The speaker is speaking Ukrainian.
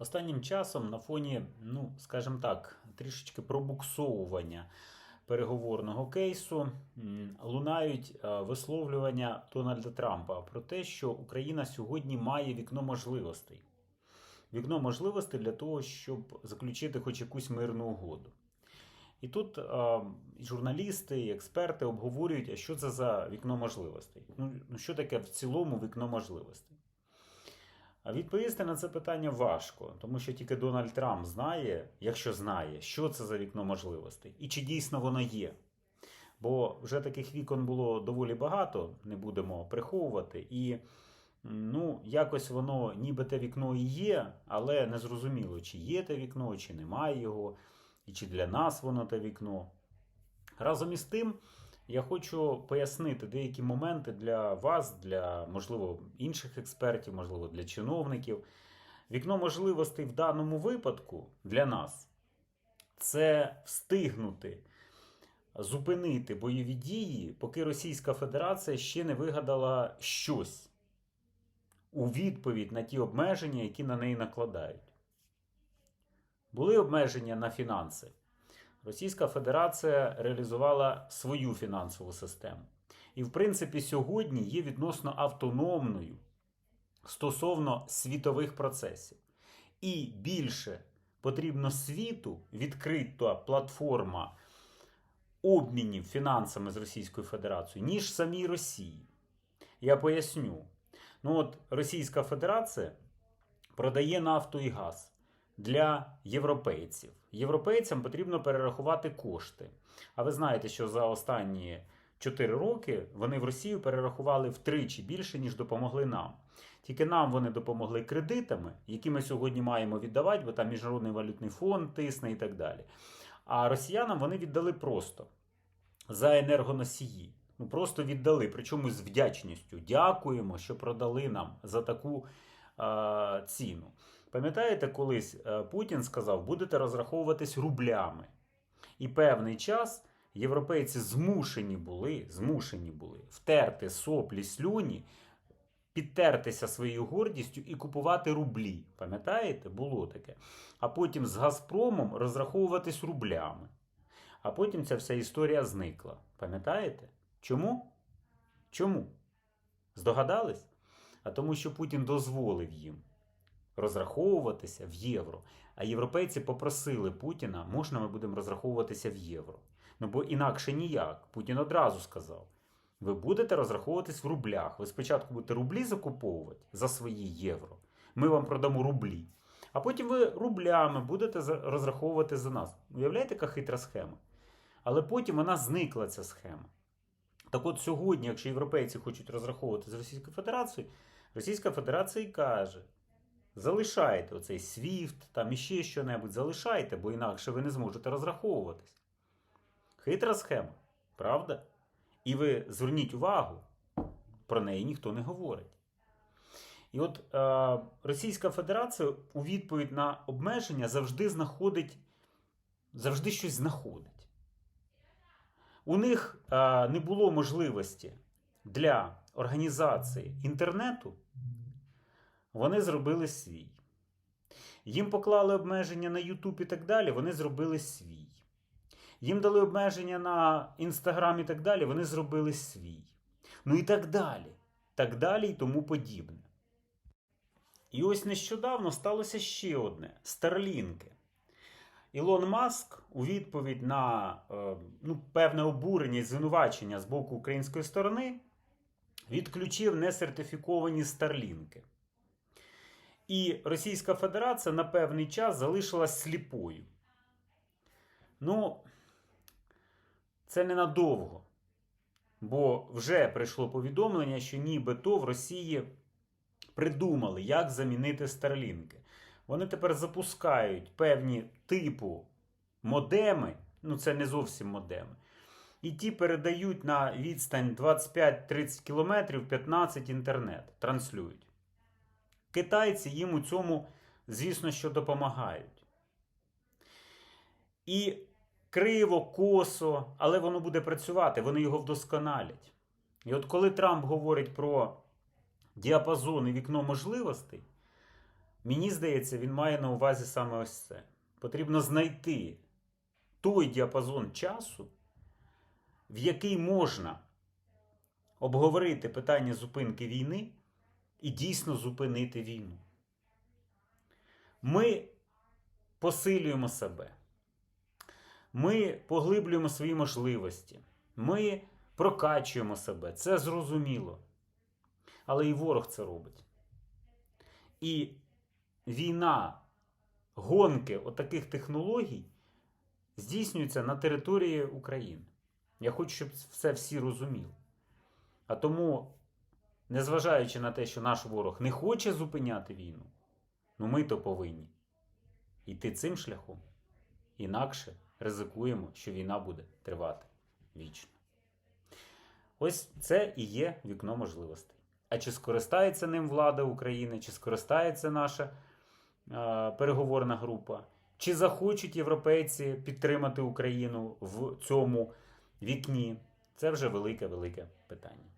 Останнім часом на фоні, ну, скажімо так, трішечки пробуксовування переговорного кейсу лунають е, висловлювання Дональда Трампа про те, що Україна сьогодні має вікно можливостей. Вікно можливостей для того, щоб заключити хоч якусь мирну угоду. І тут е, і журналісти, і експерти обговорюють, а що це за вікно можливостей. Ну, ну що таке в цілому вікно можливостей? А відповісти на це питання важко, тому що тільки Дональд Трамп знає, якщо знає, що це за вікно можливостей, і чи дійсно воно є. Бо вже таких вікон було доволі багато, не будемо приховувати. І ну, якось воно ніби те вікно і є, але не зрозуміло, чи є те вікно, чи немає його, і чи для нас воно те вікно. Разом із тим, я хочу пояснити деякі моменти для вас, для, можливо, інших експертів, можливо, для чиновників. Вікно можливостей в даному випадку для нас це встигнути зупинити бойові дії, поки Російська Федерація ще не вигадала щось у відповідь на ті обмеження, які на неї накладають. Були обмеження на фінанси. Російська Федерація реалізувала свою фінансову систему. І, в принципі, сьогодні є відносно автономною стосовно світових процесів. І більше потрібно світу відкрита платформа обмінів фінансами з Російською Федерацією, ніж самій Росії. Я поясню. Ну от Російська Федерація продає нафту і газ для європейців. Європейцям потрібно перерахувати кошти. А ви знаєте, що за останні 4 роки вони в Росію перерахували втричі більше, ніж допомогли нам. Тільки нам вони допомогли кредитами, які ми сьогодні маємо віддавати, бо там Міжнародний валютний фонд тисне і так далі. А росіянам вони віддали просто за енергоносії. Ну просто віддали, причому з вдячністю. Дякуємо, що продали нам за таку е, ціну. Пам'ятаєте, колись е, Путін сказав, будете розраховуватись рублями. І певний час європейці змушені були, змушені були втерти соплі слюні, підтертися своєю гордістю і купувати рублі. Пам'ятаєте, було таке. А потім з Газпромом розраховуватись рублями. А потім ця вся історія зникла. Пам'ятаєте? Чому? Чому? Здогадались? А тому, що Путін дозволив їм розраховуватися в євро. А європейці попросили Путіна, можна ми будемо розраховуватися в євро. Ну бо інакше ніяк. Путін одразу сказав: ви будете розраховуватись в рублях. Ви спочатку будете рублі закуповувати за свої євро. Ми вам продамо рублі. А потім ви рублями будете розраховувати за нас. Уявляєте, яка хитра схема? Але потім вона зникла, ця схема. Так от сьогодні, якщо європейці хочуть розраховувати з Російською Федерацією, Російська Федерація і каже: залишайте оцей SWIFT, там іще що-небудь, залишайте, бо інакше ви не зможете розраховуватись. Хитра схема, правда? І ви зверніть увагу, про неї ніхто не говорить. І от е, Російська Федерація у відповідь на обмеження завжди знаходить, завжди щось знаходить. У них е, не було можливості для організації інтернету, вони зробили свій. Їм поклали обмеження на YouTube і так далі, вони зробили свій. Їм дали обмеження на Instagram і так далі, вони зробили свій. Ну і так далі. Так далі і тому подібне. І ось нещодавно сталося ще одне: Старлінки. Ілон Маск у відповідь на е, ну, певне обурення і звинувачення з боку української сторони відключив несертифіковані старлінки. І Російська Федерація на певний час залишилась сліпою. Ну, це ненадовго. Бо вже прийшло повідомлення, що нібито в Росії придумали, як замінити старлінки. Вони тепер запускають певні типу модеми, ну це не зовсім модеми. І ті передають на відстань 25-30 км 15 інтернет, транслюють. Китайці їм у цьому, звісно, що допомагають. І криво, косо, але воно буде працювати, вони його вдосконалять. І от коли Трамп говорить про діапазон і вікно можливостей, Мені здається, він має на увазі саме ось це. Потрібно знайти той діапазон часу, в який можна обговорити питання зупинки війни і дійсно зупинити війну. Ми посилюємо себе. Ми поглиблюємо свої можливості. Ми прокачуємо себе. Це зрозуміло. Але і ворог це робить. І війна, гонки отаких технологій здійснюються на території України. Я хочу, щоб це всі розуміли. А тому, незважаючи на те, що наш ворог не хоче зупиняти війну, ну ми то повинні йти цим шляхом. Інакше ризикуємо, що війна буде тривати вічно. Ось це і є вікно можливостей. А чи скористається ним влада України, чи скористається наша е, переговорна група, чи захочуть європейці підтримати Україну в цьому вікні? Це вже велике-велике питання.